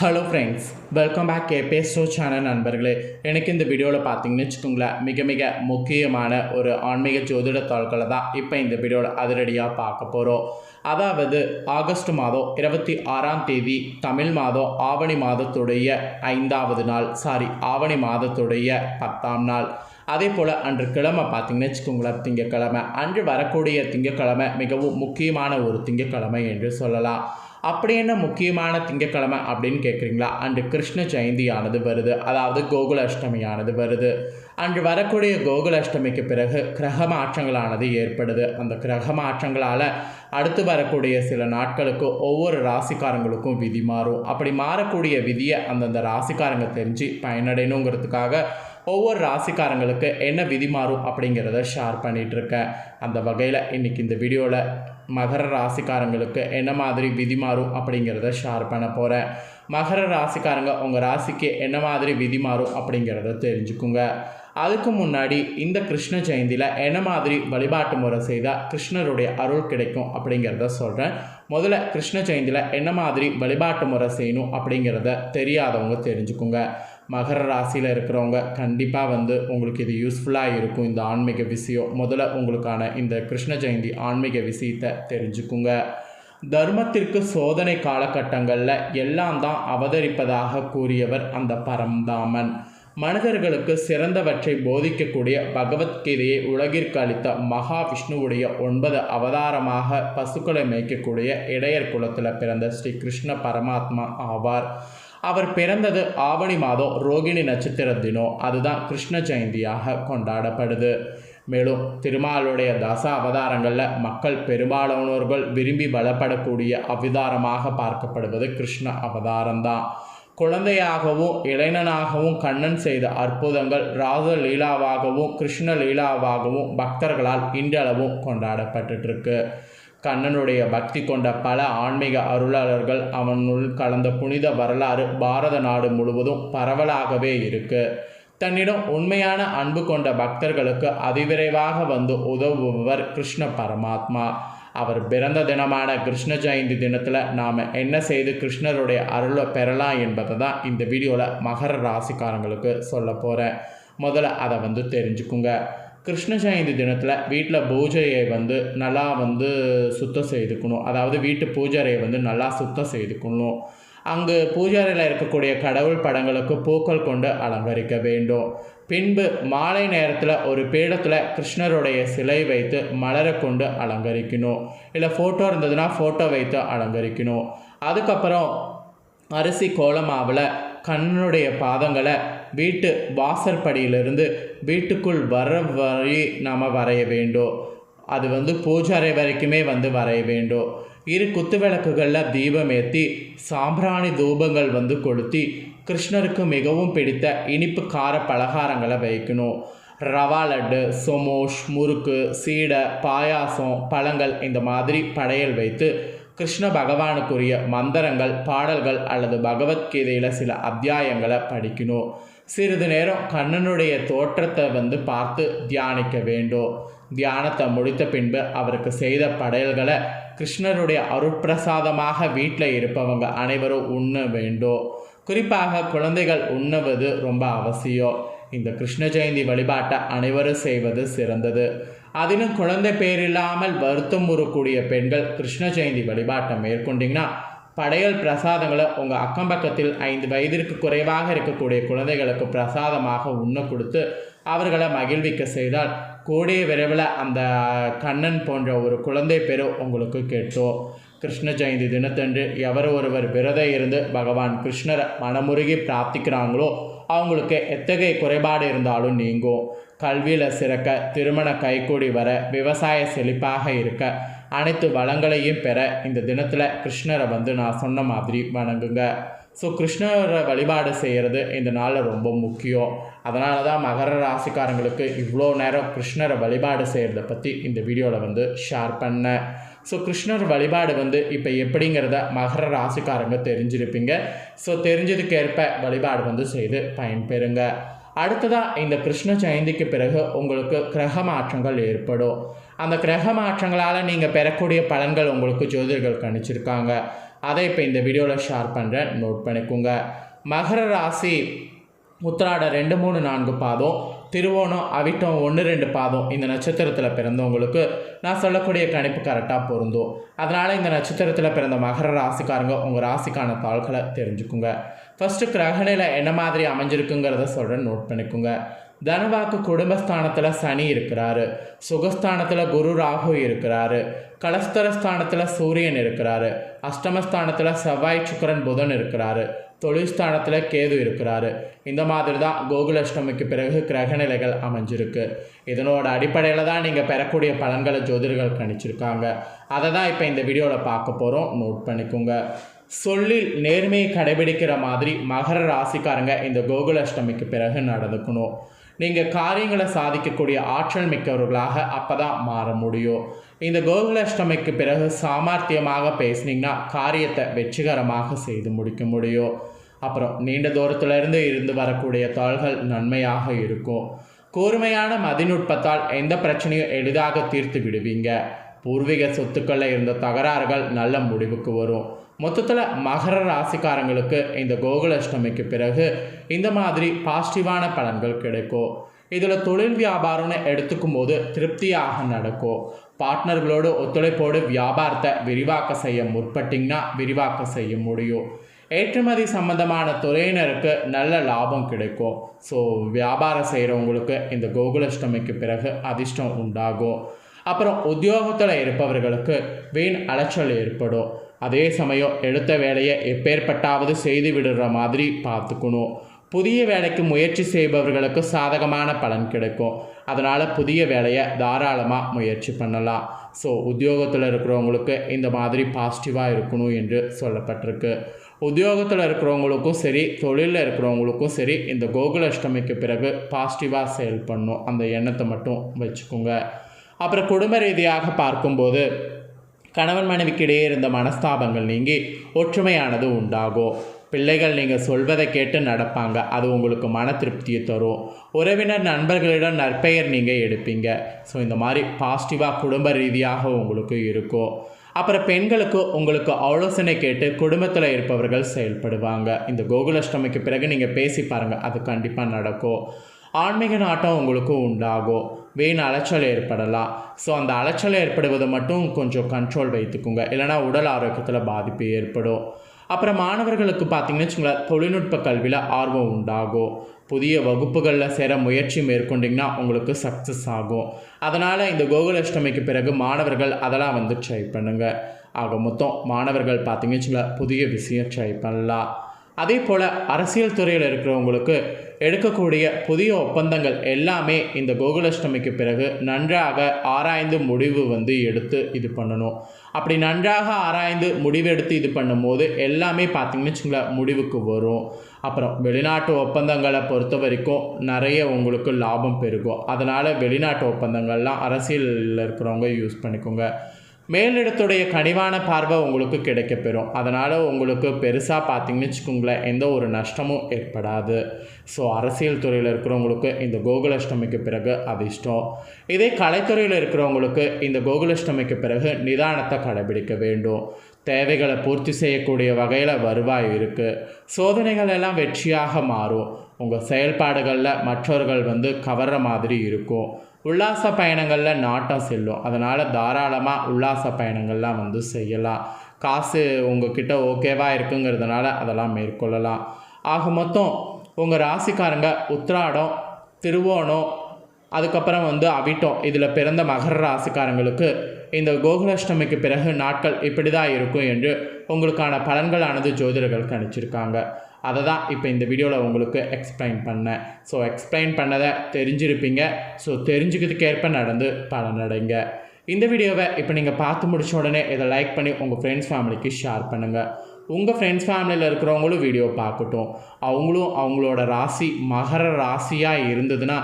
Hello friends welcome back கேபே show channel நண்பர்களே. எனக்கு இந்த வீடியோவில் பார்த்தீங்கன்னு வச்சுக்கோங்களேன் மிக மிக முக்கியமான ஒரு ஆன்மீக ஜோதிட தாள்களை தான் இப்போ இந்த வீடியோவில் அதிரடியாக பார்க்க போகிறோம் அதாவது ஆகஸ்ட் மாதம் இருபத்தி ஆறாம் தேதி தமிழ் மாதம் ஆவணி மாதத்துடைய ஐந்தாவது நாள் சாரி ஆவணி மாதத்துடைய பத்தாம் நாள். அதே போல் அன்று கிழமை பார்த்தீங்கன்னு வச்சுக்கோங்களேன் திங்கக்கிழமை. அன்று வரக்கூடிய திங்கக்கிழமை மிகவும் முக்கியமான ஒரு திங்கக்கிழமை என்று சொல்லலாம். அப்படி என்ன முக்கியமான திங்கக்கிழமை அப்படின்னு கேட்குறீங்களா? அண்டு கிருஷ்ண ஜெயந்தியானது வருது. அதாவது கோகுல அஷ்டமியானது வருது. அன்று வரக்கூடிய கோகுல அஷ்டமிக்கு பிறகு கிரக மாற்றங்களானது ஏற்படுது. அந்த கிரக மாற்றங்களால் அடுத்து வரக்கூடிய சில நாட்களுக்கு ஒவ்வொரு ராசிக்காரங்களுக்கும் விதி மாறும். அப்படி மாறக்கூடிய விதியை அந்தந்த ராசிக்காரங்க தெரிஞ்சு பயனடையணுங்கிறதுக்காக ஒவ்வொரு ராசிக்காரங்களுக்கு என்ன விதி மாறும் அப்படிங்கிறத ஷேர் பண்ணிகிட்ருக்கேன் அந்த வகையில் இன்றைக்கி இந்த வீடியோவில் மகர ராசிக்காரங்களுக்கு என்ன மாதிரி விதி மாறும் அப்படிங்கிறத ஷேர் பண்ண போகிறேன் மகர ராசிக்காரங்க உங்கள் ராசிக்கு என்ன மாதிரி விதி மாறும் அப்படிங்கிறத தெரிஞ்சுக்குங்க. அதுக்கு முன்னாடி இந்த கிருஷ்ண ஜெயந்தியில் என்ன மாதிரி வழிபாட்டு முறை செய்தால் கிருஷ்ணருடைய அருள் கிடைக்கும் அப்படிங்கிறத சொல்கிறேன் முதல்ல கிருஷ்ண ஜெயந்தியில் என்ன மாதிரி வழிபாட்டு முறை செய்யணும் அப்படிங்கிறத தெரியாதவங்க தெரிஞ்சுக்குங்க. மகர ராசியில் இருக்கிறவங்க கண்டிப்பாக வந்து உங்களுக்கு இது யூஸ்ஃபுல்லாக இருக்கும். இந்த ஆன்மீக விஷயம். முதல்ல உங்களுக்கான இந்த கிருஷ்ண ஜெயந்தி ஆன்மீக விஷயத்தை தெரிஞ்சுக்குங்க. தர்மத்திற்கு சோதனை காலகட்டங்களில் எல்லாம் தான் அவதரிப்பதாக கூறியவர் அந்த பரம்தாமன். மனிதர்களுக்கு சிறந்தவற்றை போதிக்கக்கூடிய பகவத்கீதையை உலகிற்கு அளித்த மகாவிஷ்ணுவுடைய ஒன்பது அவதாரமாக பசுக்களை மேய்க்கக்கூடிய இடையர் குலத்தில் பிறந்த ஸ்ரீ கிருஷ்ண பரமாத்மா ஆவார். அவர் பிறந்தது ஆவணி மாதம் ரோகிணி நட்சத்திர தினம். அதுதான் கிருஷ்ண ஜெயந்தியாக கொண்டாடப்படுது. மேலும் திருமாலுடைய தச அவதாரங்களில் மக்கள் பெரும்பாலானோர்கள் விரும்பி வளப்படக்கூடிய அவதாரமாக பார்க்கப்படுவது கிருஷ்ண அவதாரம்தான். குழந்தையாகவும் இளைஞனாகவும் கண்ணன் செய்த அற்புதங்கள் ராசலீலாவாகவும் கிருஷ்ண லீலாவாகவும் பக்தர்களால் இன்றளவும் கொண்டாடப்பட்டுருக்கு கண்ணனுடைய பக்தி கொண்ட பல ஆன்மீக அருளாளர்கள் அவனுள் கலந்த புனித வரலாறு பாரத நாடு முழுவதும் பரவலாகவே இருக்கு. தன்னிடம் உண்மையான அன்பு கொண்ட பக்தர்களுக்கு அதிவிரைவாக வந்து உதவுபவர் கிருஷ்ண பரமாத்மா. அவர் பிறந்த தினமான கிருஷ்ண ஜெயந்தி தினத்தில் நாம் என்ன செய்து கிருஷ்ணருடைய அருளை பெறலாம் என்பதை தான் இந்த வீடியோவில் மகர ராசிக்காரங்களுக்கு சொல்ல போகிறேன் முதல்ல அதை வந்து தெரிஞ்சுக்குங்க. கிருஷ்ண ஜெயந்தி தினத்தில் வீட்டில் பூஜையை வந்து நல்லா வந்து சுத்தம் செய்துக்கணும். அதாவது வீட்டு பூஜாரையை வந்து நல்லா சுத்தம் செய்துக்கணும். அங்கு பூஜாரியில் இருக்கக்கூடிய கடவுள் படங்களுக்கு பூக்கள் கொண்டு அலங்கரிக்க வேண்டும். பின்பு மாலை நேரத்தில் ஒரு பீடத்தில் கிருஷ்ணருடைய சிலை வைத்து மலரை கொண்டு அலங்கரிக்கணும். இல்லை ஃபோட்டோ இருந்ததுன்னா ஃபோட்டோ வைத்து அலங்கரிக்கணும். அதுக்கப்புறம் அரிசி கோலமாவில் கண்ணனுடைய பாதங்களை வீட்டு வாசற்படியிலிருந்து வீட்டுக்குள் வர வழி நாம் வரைய வேண்டும் அது வந்து பூஜாரை வரைக்குமே வந்து வரைய வேண்டும் இரு குத்து விளக்குகளில் தீபம் ஏற்றி சாம்பிராணி தூபங்கள் வந்து கொளுத்தி கிருஷ்ணருக்கு மிகவும் பிடித்த இனிப்பு கார பலகாரங்களை வைக்கணும். ரவா லட்டு சொமோஷ் முறுக்கு சீடை பாயாசம் பழங்கள் இந்த மாதிரி படையல் வைத்து கிருஷ்ண பகவானுக்குரிய மந்திரங்கள் பாடல்கள் அல்லது பகவத்கீதையில் சில அத்தியாயங்களை படிக்கணும். சிறிது நேரம் கண்ணனுடைய தோற்றத்தை வந்து பார்த்து தியானிக்க வேண்டும். தியானத்தை முடித்த பின்பு அவருக்கு செய்த படையல்களை கிருஷ்ணருடைய அருட்பிரசாதமாக வீட்டில் இருப்பவங்க அனைவரும் உண்ண வேண்டும். குறிப்பாக குழந்தைகள் உண்ணுவது ரொம்ப அவசியம். இந்த கிருஷ்ண ஜெயந்தி வழிபாட்டை அனைவரும் செய்வது சிறந்தது. அதிலும் குழந்தை பேர் இல்லாமல் வருத்தம் உறக்கூடிய பெண்கள் கிருஷ்ண ஜெயந்தி வழிபாட்டை மேற்கொண்டிங்கன்னா படையல் பிரசாதங்களை உங்கள் அக்கம் பக்கத்தில் ஐந்து வயதிற்கு குறைவாக இருக்கக்கூடிய குழந்தைகளுக்கு பிரசாதமாக உண்ண கொடுத்து அவர்களை மகிழ்விக்க செய்தால் கூடிய விரைவில் அந்த கண்ணன் போன்ற ஒரு குழந்தை பெரு உங்களுக்கு கேட்டோம். கிருஷ்ண ஜெயந்தி தினத்தன்று எவர் ஒருவர் விரதம் இருந்து பகவான் கிருஷ்ணரை மனமுருகி பிரார்த்திக்கிறாங்களோ அவங்களுக்கு எத்தகைய குறைபாடு இருந்தாலும் நீங்கும். கல்வியில் சிறக்க திருமண கைகூடி வர விவசாய செழிப்பாக இருக்க அனைத்து வளங்களையும் பெற இந்த தினத்தில் கிருஷ்ணரை வந்து நான் சொன்ன மாதிரி வணங்குங்க. ஸோ கிருஷ்ணரை வழிபாடு செய்கிறது இந்த நாளில் ரொம்ப முக்கியம். அதனால தான் மகர ராசிக்காரங்களுக்கு இவ்வளோ நேரம் கிருஷ்ணரை வழிபாடு செய்கிறத பற்றி இந்த வீடியோவில் வந்து ஷேர் பண்ணேன். ஸோ கிருஷ்ணர் வழிபாடு வந்து இப்போ எப்படிங்கிறத மகர ராசிக்காரங்க தெரிஞ்சிருப்பீங்க. ஸோ தெரிஞ்சதுக்கேற்ப வழிபாடு வந்து செய்து பயன்பெறுங்க. அடுத்ததாக இந்த கிருஷ்ண ஜெயந்திக்கு பிறகு உங்களுக்கு கிரக மாற்றங்கள் ஏற்படும். அந்த கிரக மாற்றங்களால் நீங்கள் பெறக்கூடிய பலன்கள் உங்களுக்கு ஜோதிடர்கள் கணிச்சிருக்காங்க. அதை இப்போ இந்த வீடியோவில் ஷேர் பண்ணுறேன் நோட் பண்ணிக்கோங்க. மகர ராசி உத்திராட ரெண்டு மூணு நான்கு பாதம் திருவோணம் அவிட்டம் ஒன்று ரெண்டு பாதம் இந்த நட்சத்திரத்தில் பிறந்தவங்களுக்கு நான் சொல்லக்கூடிய கணிப்பு கரெக்டாக பொருந்தும். அதனால் இந்த நட்சத்திரத்தில் பிறந்த மகர ராசிக்காரங்க உங்கள் ராசிக்கான தாள்களை தெரிஞ்சுக்குங்க. ஃபஸ்ட்டு கிரகநிலை என்ன மாதிரி அமைஞ்சிருக்குங்கிறத சொல்கிறேன் நோட் பண்ணிக்கோங்க. தனவாக்கு குடும்பஸ்தானத்தில் சனி இருக்கிறாரு. சுகஸ்தானத்தில் குரு ராகு இருக்கிறாரு. கலஸ்தரஸ்தானத்தில் சூரியன் இருக்கிறாரு. அஷ்டமஸ்தானத்தில் செவ்வாய் சுக்கரன் புதன் இருக்கிறாரு. தொழில்ஸ்தானத்தில் கேது இருக்கிறாரு. இந்த மாதிரி தான் கோகுலஷ்டமிக்கு பிறகு கிரகநிலைகள் அமைஞ்சிருக்கு. இதனோட அடிப்படையில் தான் நீங்கள் பெறக்கூடிய பலன்களை ஜோதிடர்கள் கணிச்சிருக்காங்க. அதை தான் இப்போ இந்த வீடியோவில் பார்க்க போகிறோம் நோட் பண்ணிக்கோங்க. சொல்லில் நேர்மையை கடைபிடிக்கிற மாதிரி மகர ராசிக்காரங்க இந்த கோகுலஷ்டமிக்கு பிறகு நடந்துக்கணும். நீங்கள் காரியங்களை சாதிக்கக்கூடிய ஆற்றல் மிக்கவர்களாக அப்போ தான் மாற முடியும். இந்த கோகுலஷ்டமிக்கு பிறகு சாமர்த்தியமாக பேசுனீங்கன்னா காரியத்தை வெற்றிகரமாக செய்து முடிக்க முடியும். அப்புறம் நீண்ட தூரத்திலிருந்து இருந்து வரக்கூடிய தாள்கள் நன்மையாக இருக்கும். கூர்மையான மதிநுட்பத்தால் எந்த பிரச்சனையும் எளிதாக தீர்த்து விடுவீங்க. பூர்வீக சொத்துக்களில் இருந்த தகராறுகள் நல்ல முடிவுக்கு வரும். மொத்தத்தில் மகர ராசிக்காரங்களுக்கு இந்த கோகுலஷ்டமிக்கு பிறகு இந்த மாதிரி பாசிட்டிவான பலன்கள் கிடைக்கும். இதில் தொழில் வியாபாரம்னு எடுத்துக்கும் போது திருப்தியாக நடக்கும். பார்ட்னர்களோடு ஒத்துழைப்போடு வியாபாரத்தை விரிவாக்க செய்ய முற்பட்டிங்கன்னா விரிவாக்க செய்ய முடியும். ஏற்றுமதி சம்பந்தமான துறையினருக்கு நல்ல லாபம் கிடைக்கும். ஸோ வியாபாரம் செய்கிறவங்களுக்கு இந்த கோகுலஷ்டமிக்கு பிறகு அதிர்ஷ்டம் உண்டாகும். அப்புறம் உத்தியோகத்தில் இருப்பவர்களுக்கு வீண் அலைச்சல் ஏற்படும். அதே சமயம் எடுத்த வேலையை எப்பேற்பட்டாவது செய்து விடுற மாதிரி பார்த்துக்கணும். புதிய வேலைக்கு முயற்சி செய்பவர்களுக்கு சாதகமான பலன் கிடைக்கும். அதனால் புதிய வேலையை தாராளமாக முயற்சி பண்ணலாம். ஸோ உத்தியோகத்தில் இருக்கிறவங்களுக்கு இந்த மாதிரி பாசிட்டிவாக இருக்கணும் என்று சொல்லப்பட்டிருக்கு. உத்தியோகத்தில் இருக்கிறவங்களுக்கும் சரி தொழிலில் இருக்கிறவங்களுக்கும் சரி இந்த கோகுலாஷ்டமிக்கு பிறகு பாசிட்டிவாக செயல் பண்ணும். அந்த எண்ணத்தை மட்டும் வச்சுக்கோங்க. அப்புறம் குடும்ப ரீதியாக பார்க்கும்போது கணவன் மனைவிக்கிடையே இருந்த மனஸ்தாபங்கள் நீங்கி ஒற்றுமையானது உண்டாகும். பிள்ளைகள் நீங்கள் சொல்வதை கேட்டு நடப்பாங்க. அது உங்களுக்கு மன திருப்தியை தரும். உறவினர் நண்பர்களிடம் நற்பெயர் நீங்கள் எடுப்பீங்க. ஸோ இந்த மாதிரி பாசிட்டிவாக குடும்ப ரீதியாக உங்களுக்கு இருக்கும். அப்புறம் பெண்களுக்கு உங்களுக்கு ஆலோசனை கேட்டு குடும்பத்தில் இருப்பவர்கள் செயல்படுவாங்க. இந்த கோகுலாஷ்டமிக்கு பிறகு நீங்கள் பேசி பாருங்கள் அது கண்டிப்பாக நடக்கும். ஆன்மீக நாட்டம் உங்களுக்கு உண்டாகும். வீண் அலைச்சல் ஏற்படலாம். ஸோ அந்த அலைச்சல் ஏற்படுவது மட்டும் கொஞ்சம் கண்ட்ரோல் வைத்துக்குங்க. இல்லைனா உடல் ஆரோக்கியத்தில் பாதிப்பு ஏற்படும். அப்புறம் மாணவர்களுக்கு பார்த்தீங்கன்னு வச்சுங்களேன் தொழில்நுட்ப கல்வியில் ஆர்வம் உண்டாகும். புதிய வகுப்புகளில் சேர முயற்சி மேற்கொண்டிங்கன்னா உங்களுக்கு சக்ஸஸ் ஆகும். அதனால் இந்த கோகுலாஷ்டமிக்கு பிறகு மாணவர்கள் அதெல்லாம் வந்து ட்ரை பண்ணுங்கள் ஆக மொத்தம் மாணவர்கள் பார்த்தீங்கன்னு வச்சுங்களேன் புதிய விஷயம் ட்ரை பண்ணலாம். அதே போல் அரசியல் துறையில் இருக்கிறவங்களுக்கு எடுக்கக்கூடிய புதிய ஒப்பந்தங்கள் எல்லாமே இந்த கோகுலாஷ்டமிக்கு பிறகு நன்றாக ஆராய்ந்து முடிவு வந்து எடுத்து இது பண்ணணும். அப்படி நன்றாக ஆராய்ந்து முடிவெடுத்து இது பண்ணும்போது எல்லாமே பார்த்திங்கன்னு வச்சுங்களேன் முடிவுக்கு வரும். அப்புறம் வெளிநாட்டு ஒப்பந்தங்களை பொறுத்த வரைக்கும் நிறைய உங்களுக்கு லாபம் பெருகும். அதனால் வெளிநாட்டு ஒப்பந்தங்கள்லாம் அரசியலில் இருக்கிறவங்க யூஸ் பண்ணிக்கோங்க. மேலிடத்துடைய கனிவான பார்வை உங்களுக்கு கிடைக்கப்பெறும். அதனால் உங்களுக்கு பெருசாக பார்த்தீங்கன்னு வச்சுக்கோங்களேன் எந்த ஒரு நஷ்டமும் ஏற்படாது. ஸோ அரசியல் துறையில் இருக்கிறவங்களுக்கு இந்த கோகுலஷ்டமிக்கு பிறகு அதிர்ஷ்டம். இதே கலைத்துறையில் இருக்கிறவங்களுக்கு இந்த கோகுலஷ்டமிக்கு பிறகு நிதானத்தை கடைபிடிக்க வேண்டும். தேவைகளை பூர்த்தி செய்யக்கூடிய வகையில் வருவாய் இருக்குது சோதனைகள் எல்லாம் வெற்றியாக மாறும். உங்கள் செயல்பாடுகளில் மற்றவர்கள் வந்து கவர்ற மாதிரி இருக்கும். உல்லாச பயணங்களில் நாட்டம் செல்லும். அதனால் தாராளமாக உல்லாச பயணங்கள்லாம் வந்து செய்யலாம். காசு உங்ககிட்ட ஓகேவாக இருக்குங்கிறதுனால அதெல்லாம் மேற்கொள்ளலாம். ஆக மொத்தம் உங்கள் ராசிக்காரங்க உத்ராடம் திருவோணம் அதுக்கப்புறம் வந்து அவிட்டம் இதில் பிறந்த மகர ராசிக்காரங்களுக்கு இந்த கோகுலாஷ்டமிக்கு பிறகு நாட்கள் இப்படி தான் இருக்கும் என்று உங்களுக்கான பலன்களானது ஜோதிடர்கள் கணிச்சிருக்காங்க. அதை தான் இப்போ இந்த வீடியோவில் உங்களுக்கு எக்ஸ்பிளைன் பண்ணேன். ஸோ எக்ஸ்பிளைன் பண்ணதை தெரிஞ்சிருப்பீங்க. ஸோ தெரிஞ்சுக்கிறதுக்கேற்ப நடந்து பலனடைங்க. இந்த வீடியோவை இப்போ நீங்கள் பார்த்து முடிச்ச உடனே இதை லைக் பண்ணி உங்கள் ஃப்ரெண்ட்ஸ் ஃபேமிலிக்கு ஷேர் பண்ணுங்கள் உங்கள் ஃப்ரெண்ட்ஸ் ஃபேமிலியில் இருக்கிறவங்களும் வீடியோ பார்க்கட்டும். அவங்களும் அவங்களோட ராசி மகர ராசியாக இருந்ததுன்னா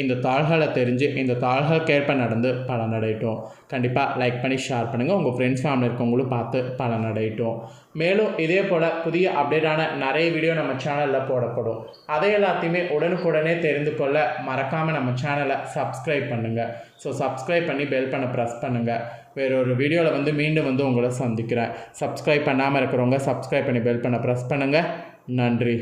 இந்த தாள்களை தெரிஞ்சு இந்த தாள்களுக்கேற்ப நடந்து பலனடையட்டும் கண்டிப்பாக லைக் பண்ணி ஷேர் பண்ணுங்கள் உங்கள் ஃப்ரெண்ட்ஸ் ஃபேமிலி இருக்கவங்களும் பார்த்து பலனடையட்டும் மேலும் இதே போல் புதிய அப்டேட்டான நிறைய வீடியோ நம்ம சேனலில் போடப்படும். அதை எல்லாத்தையுமே உடனுக்குடனே தெரிந்து கொள்ள மறக்காமல் நம்ம சேனலை சப்ஸ்கிரைப் பண்ணுங்கள் ஸோ சப்ஸ்கிரைப் பண்ணி பெல் பண்ண ப்ரெஸ் பண்ணுங்கள் வேறொரு வீடியோவில் வந்து மீண்டும் வந்து உங்களை சந்திக்கிறேன். சப்ஸ்கிரைப் பண்ணாமல் இருக்கிறவங்க சப்ஸ்கிரைப் பண்ணி பெல் பண்ண ப்ரெஸ் பண்ணுங்கள் நன்றி.